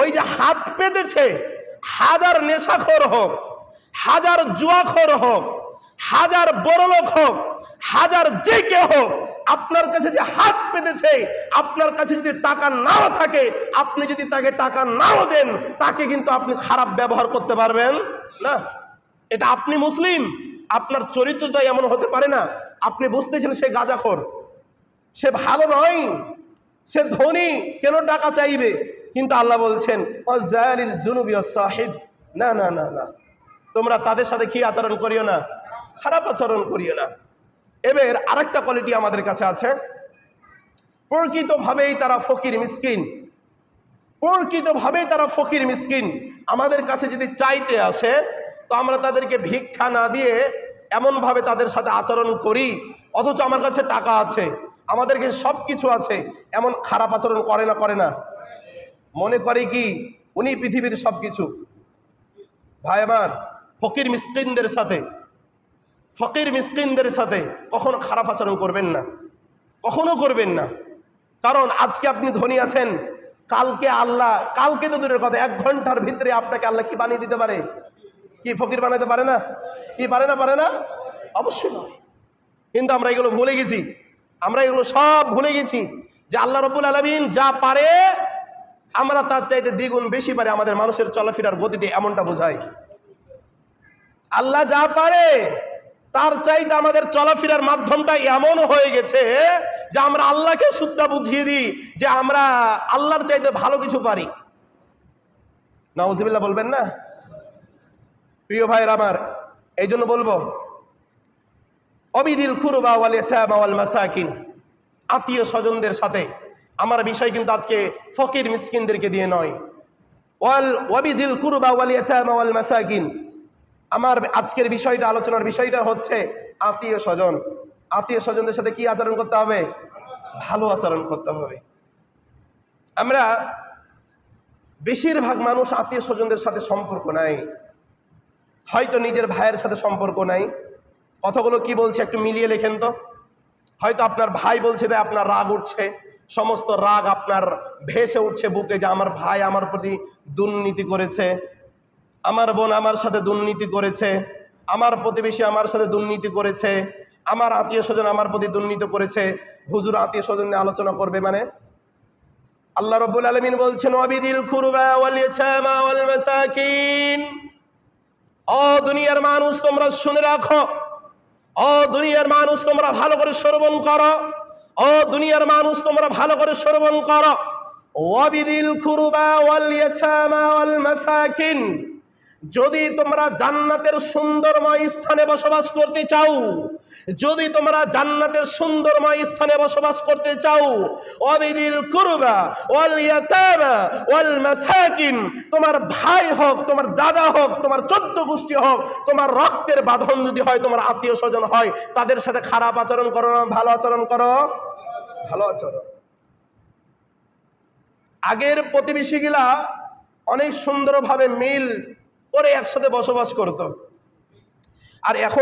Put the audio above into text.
ওই যে হাত পেতেছে হাজার নেশাখোর হোক, হাজার জুয়াখোর হোক, হাজার বড়লোক হোক, হাজার যে কে হোক, আপনার কাছে যে হাত পেতেছে আপনার কাছে যদি টাকা নাও থাকে, আপনি যদি তাকে টাকা নাও দেন, তাকে কিন্তু আপনি খারাপ ব্যবহার করতে পারবেন। না, এটা আপনি মুসলিম, আপনার চরিত্রটা এমন হতে পারে না। আপনি বুঝতেছেন সে গাজাখোর। সে ভালো নয়, সে ধনী, কেন টাকা চাইবে? কিন্তু আল্লাহ বলছেন "ওয়াজালিল জুনুবি সাহিব। না না না না। তোমরা তাদের সাথে কি আচরণ করিও না? খারাপ আচরণ করিও না। এবার আরেকটা কোয়ালিটি আমাদের কাছে আছে। প্রকৃতভাবেই তারা ফকির, মিসকিন। প্রকৃতভাবেই তারা ফকির, মিসকিন। আমাদের কাছে যদি চাইতে আসে, তো আমরা তাদেরকে ভিক্ষা না দিয়ে এমনভাবে তাদের সাথে আচরণ করি, অথচ আমার কাছে টাকা আছে, আমাদেরকে সব কিছু আছে, এমন খারাপ আচরণ করে না করে না। মনে করে কি? উনি পৃথিবীর সব কিছু ভাই আমার, ফকির মিসকিনদের সাথে, ফকির মিসকিনদের সাথে কখনো খারাপ আচরণ করবেন না। কখনো করবেন না। কারণ আজকে আপনি ধনী আছেন, কালকে আল্লাহ, কালকে তো দূরের কথা, এক ঘণ্টার ভিতরে আপনাকে আল্লাহ কি বানিয়ে দিতে পারে? কি ফকির বানাতে পারে না? কি পারে না পারে না? অবশ্যই পারে। কিন্তু আমরা এগুলো ভুলে গেছি। আমরা এগুলো সব ভুলে গেছি যে আল্লাহ রব্বুল আলমিন যা পারে আমরা তার চাইতে দ্বিগুণ বেশি পারে আমাদের মানুষের চলাফেরার গতিতে এমনটা বোঝাই আল্লাহ যা পারে, তার চাইতে আমাদের চলাফেরার মাধ্যমটা এমন হয়ে গেছে যে আমরা আল্লাহকে সুদ্ধা বুঝিয়ে দিই যে আমরা আল্লাহর চাইতে ভালো কিছু পারি। নওয়াজিবিল্লাহ বলবেন না? প্রিয় ভাইয়ের আমার এই জন্য বলব, অবিদিল খুরবা ওয়াল মাসাকিন, আত্মীয় স্বজনদের সাথে আমার বিষয় কিন্তু আজকে ফকির মিসকিনদেরকে দিয়ে নয়। ওয়াল মাসাকিন। আমার আজকের বিষয়টা, আলোচনার বিষয়টা হচ্ছে আত্মীয় স্বজন। আত্মীয় স্বজনদের সাথে কি আচরণ করতে হবে? ভালো আচরণ করতে হবে। আমরা বেশিরভাগ মানুষ আত্মীয় স্বজনদের সাথে সম্পর্ক নাই। হয়তো নিজের ভাইয়ের সাথে সম্পর্ক নাই। কথাগুলো কি বলছে একটু মিলিয়ে লেখেন তো। হয়তো আপনার ভাই বলছে যে আপনার রাগ উঠছে। সমস্ত রাগ আপনার ভেসে উঠছে বুকে যে আমার ভাই আমার প্রতি দুর্নীতি করেছে, আমার বোন আমার সাথে দুর্নীতি করেছে, আমার প্রতিবেশী আমার সাথে দুর্নীতি করেছে, আমার আত্মীয় স্বজন আমার প্রতি দুর্নীতি করেছে, হুজুর আত্মীয় স্বজন নিয়ে আলোচনা করবে মানে? আল্লাহ রব্বুল আলমিন বলছেন অবিদিল খুরবা দুনিয়ার মানুষ, তোমরা শুনে রাখো। ও দুনিয়ার মানুষ, তোমরা ভালো করে শ্রবণ করো। ও দুনিয়ার মানুষ তোমরা ভালো করে শ্রবণ করো। ওয়াবিদিল খুরুবা ওয়াল ইয়াতামা ওয়াল মাসাকিন। যদি তোমরা জান্নাতের সুন্দরময় স্থানে বসবাস করতে চাও, যদি তোমরা জান্নাতের সুন্দরময় স্থানে বসবাস করতে চাও, অবিদিল কুরবা, ওয়াল ইয়াতামা, ওয়াল মাসাকিন, তোমার ভাই হোক, তোমার দাদা হোক, তোমার চোদ্দ গোষ্ঠী হোক, তোমার রক্তের বাঁধন যদি হয়, তোমার আত্মীয় স্বজন হয়, তাদের সাথে খারাপ আচরণ করো না, ভালো আচরণ করো, ভালো আচরণ। আগের প্রতিবেশীগুলা অনেক সুন্দরভাবে মিল করে একসাথে বসবাস করত। আর এখন